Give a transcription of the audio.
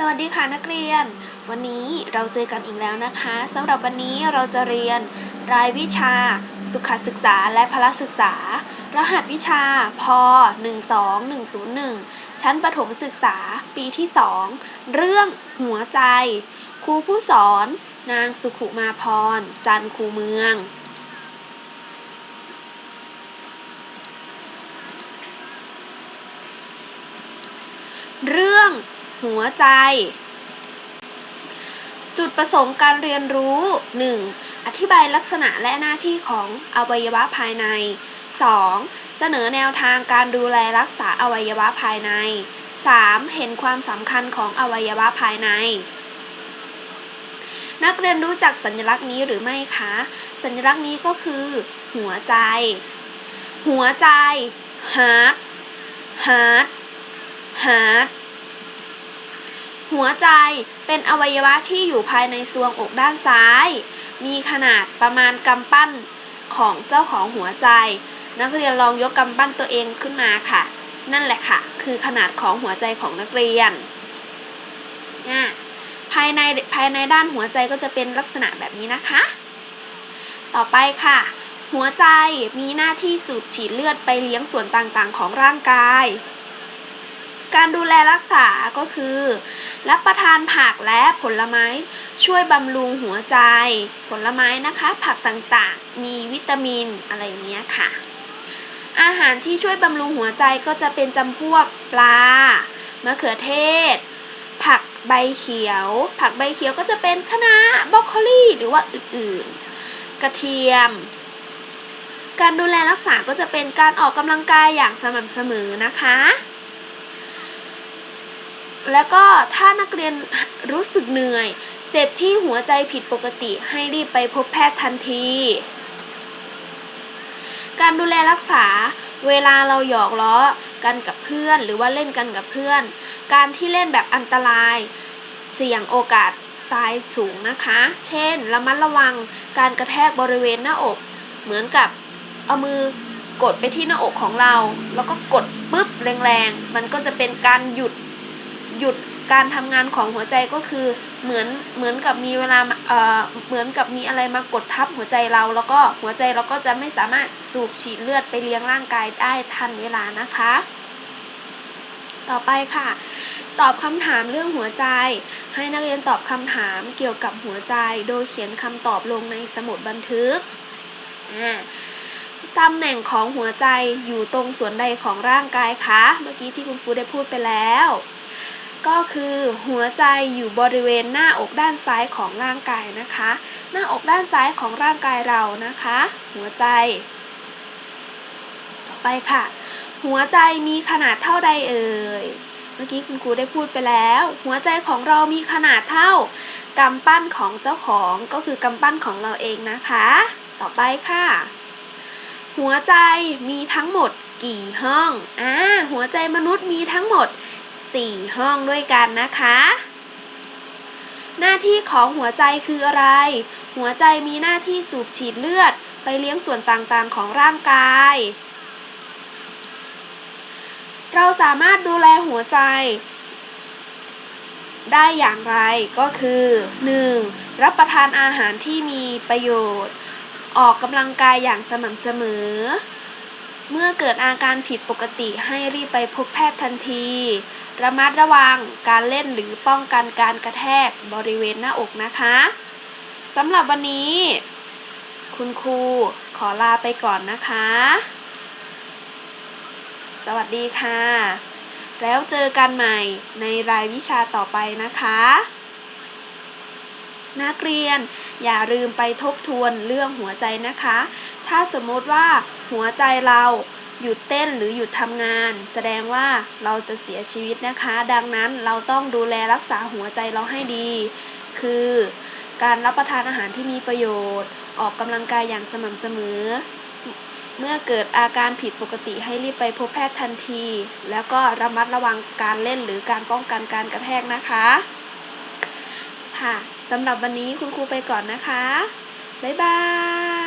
สวัสดีค่ะนักเรียน วันนี้เราเจอกันอีกแล้วนะคะสำหรับวันนี้เราจะเรียน รายวิชา สุขศึกษาและพละศึกษา รหัสวิชาพ12101 ชั้นประถมศึกษาปีที่ 2 เรื่องหัวใจ ครูผู้สอน นางสุขุมาพร จันทร์คูเมือง เรื่อง หัวใจ จุดประสงค์การเรียนรู้ 1. อธิบายลักษณะและหน้าที่ของอวัยวะภายใน 2. เสนอแนวทางการดูแลรักษาอวัยวะภายใน 3. เห็นความสำคัญของอวัยวะภายใน นักเรียนรู้จักสัญลักษณ์นี้หรือไม่คะ สัญลักษณ์นี้ก็คือ หัวใจ หัวใจ heart heart heart หัวใจเป็นอวัยวะที่อยู่ภายในซวงอกด้านซ้าย มีขนาดประมาณกำปั้นของเจ้าของหัวใจ นักเรียนลองยกกำปั้นตัวเองขึ้นมาค่ะ นั่นแหละค่ะ คือขนาดของหัวใจของนักเรียนอะภายในภายในด้านหัวใจก็จะเป็นลักษณะแบบนี้นะคะ ต่อไปค่ะ หัวใจมีหน้าที่สูบฉีดเลือดไปเลี้ยงส่วนต่างๆ ของร่างกาย การดูแลรักษาก็คือรับประทานผักและผลไม้ช่วยบำรุงหัวใจ ผลไม้นะคะ ผักต่างๆ มีวิตามินอะไรอย่างเงี้ยค่ะ อาหารที่ช่วยบำรุงหัวใจก็จะเป็นจำพวกปลามะเขือเทศ ผักใบเขียว ผักใบเขียวก็จะเป็นคะน้าบรอกโคลีหรือว่าอื่นๆ กระเทียม การดูแลรักษาก็จะเป็นการออกกำลังกายอย่างสม่ำเสมอนะคะ แล้วก็ถ้านักเรียนรู้สึกเหนื่อย เจ็บที่หัวใจผิดปกติให้รีบไปพบแพทย์ทันที การดูแลรักษาเวลาเราหยอกล้อกันกับเพื่อน หรือว่าเล่นกันกับเพื่อน การที่เล่นแบบอันตราย เสี่ยงโอกาสตายสูงนะคะ เช่น ระมัดระวังการกระแทกบริเวณหน้าอก เหมือนกับเอามือกดไปที่หน้าอกของเรา แล้วก็กดปุ๊บแรงๆ มันก็จะเป็นการหยุด หยุดการทำงานของหัวใจก็คือเหมือนเหมือนกับมีเวลาเอ่อเหมือนกับมีอะไรมากดทับหัวใจเรา แล้วก็หัวใจเราก็จะไม่สามารถสูบฉีดเลือดไปเลี้ยงร่างกายได้ทันเวลานะคะ ต่อไปค่ะ ตอบคำถามเรื่องหัวใจ ให้นักเรียนตอบคำถามเกี่ยวกับหัวใจ โดยเขียนคำตอบลงในสมุดบันทึกอ่าตำแหน่งของหัวใจอยู่ตรงส่วนใดของร่างกายคะ เมื่อกี้ที่คุณครูได้พูดไปแล้ว ก็คือหัวใจอยู่บริเวณหน้าอกด้านซ้ายของร่างกายนะคะ หน้าอกด้านซ้ายของร่างกายเรานะคะ หัวใจ ต่อไปค่ะ หัวใจมีขนาดเท่าใดเอ่ยเมื่อกี้คุณครูได้พูดไปแล้ว หัวใจของเรามีขนาดเท่ากำปั้นของเจ้าของก็คือกำปั้นของเราเองนะคะ ต่อไปค่ะ หัวใจมีทั้งหมดกี่ห้องอ่าหัวใจมนุษย์มีทั้งหมด 4 ห้องด้วยกันนะคะ หน้าที่ของหัวใจคืออะไร หัวใจมีหน้าที่สูบฉีดเลือด ไปเลี้ยงส่วนต่างๆของร่างกาย เราสามารถดูแลหัวใจ ได้อย่างไรก็คือ 1. รับประทานอาหารที่มีประโยชน์ ออกกำลังกายอย่างสม่ำเสมอเมื่อเกิดอาการผิดปกติให้รีบไปพบแพทย์ทันที ระมัดระวังการเล่นหรือป้องกันการกระแทกบริเวณหน้าอกนะคะสำหรับวันนี้ คุณครูขอลาไปก่อนนะคะ สวัสดีค่ะ แล้วเจอกันใหม่ในรายวิชาต่อไปนะคะ นักเรียนอย่าลืมไปทบทวนเรื่องหัวใจนะคะ ถ้าสมมติว่าหัวใจเรา หยุดเต้นหรือหยุดทำงาน แสดงว่าเราจะเสียชีวิตนะคะ ดังนั้นเราต้องดูแลรักษาหัวใจเราให้ดี คือการรับประทานอาหารที่มีประโยชน์ ออกกำลังกายอย่างสม่ำเสมอ เมื่อเกิดอาการผิดปกติให้รีบไปพบแพทย์ทันที แล้วก็ระมัดระวังการเล่นหรือการป้องกันการกระแทกนะคะ ค่ะสำหรับวันนี้คุณครูไปก่อนนะคะ บ๊ายบาย